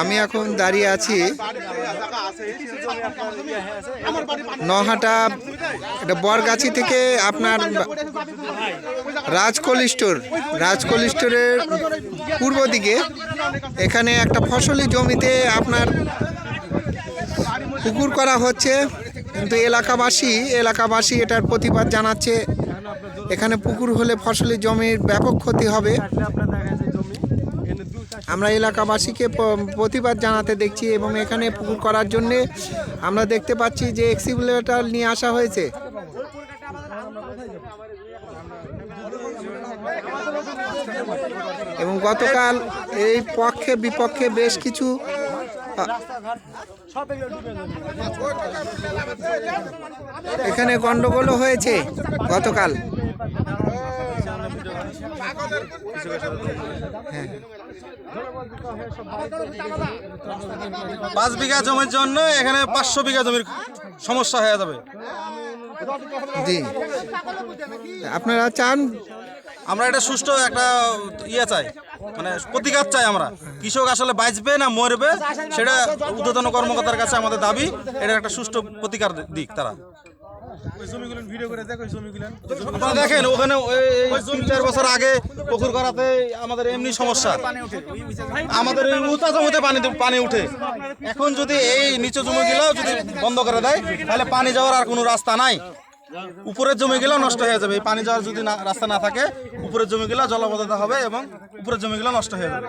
আমি এখন দাঁড়িয়ে আছি নহাটা, এটা বরগাছি থেকে আপনার রাজকোল স্টোর। রাজকোল স্টোরের পূর্ব দিকে। এখানে একটা ফসলি জমিতে আপনার পুকুর করা হচ্ছে। কিন্তু এলাকাবাসী এলাকাবাসী এটার প্রতিবাদ জানাচ্ছে। এখানে পুকুর হলে ফসলি জমির ব্যাপক ক্ষতি হবে। আমরা এলাকাবাসীকে প্রতিবাদ জানাতে দেখছি এবং এখানে পুকুর করার জন্যে আমরা দেখতে পাচ্ছি যে এক্সিবিলেটার নিয়ে আসা হয়েছে। এবং গতকাল এই পক্ষে বিপক্ষে বেশ কিছু এখানে গন্ডগোলও হয়েছে গতকাল। পাঁচ বিঘা জমির জন্য এখানে পাঁচশো বিঘা জমির সমস্যা হয়ে যাবে। জি। আপনারা চান? আমরা এটা সুষ্ঠু একটা ইয়ে চাই মানে প্রতিকার চাই আমরা। কৃষক আসলে বাঁচবে না মরবে সেটা ঊর্ধ্বতন কর্মকর্তার কাছে আমাদের দাবি এটা একটা সুষ্ঠু প্রতিকার দিক তারা। দেখেন, ওখানে তিন চার বছর আগে পুকুর করাতে আমাদের এমনি সমস্যা। আমাদের উঁচা জমিতে পানি পানি উঠে। এখন যদি এই নিচু জমিগুলো যদি বন্ধ করে দেয়, তাহলে পানি যাওয়ার আর কোনো রাস্তা নাই। উপরের জমিগুলো নষ্ট হয়ে যাবে। পানি যাওয়ার যদি রাস্তা না থাকে, উপরের জমিগুলো জলবদ্ধতা হবে এবং উপরের জমিগুলো নষ্ট হয়ে যাবে।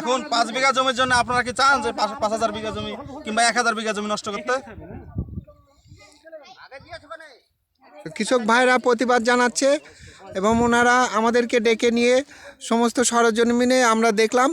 এখন পাঁচ বিঘা জমির জন্য আপনারা কি চান যে পাঁচ হাজার বিঘা জমি কিংবা এক হাজার বিঘা জমি নষ্ট করতে? কৃষক ভাইরা প্রতিবাদ জানাচ্ছে এবং ওনারা আমাদেরকে ডেকে নিয়ে সমস্ত সরজমিনে আমরা দেখলাম।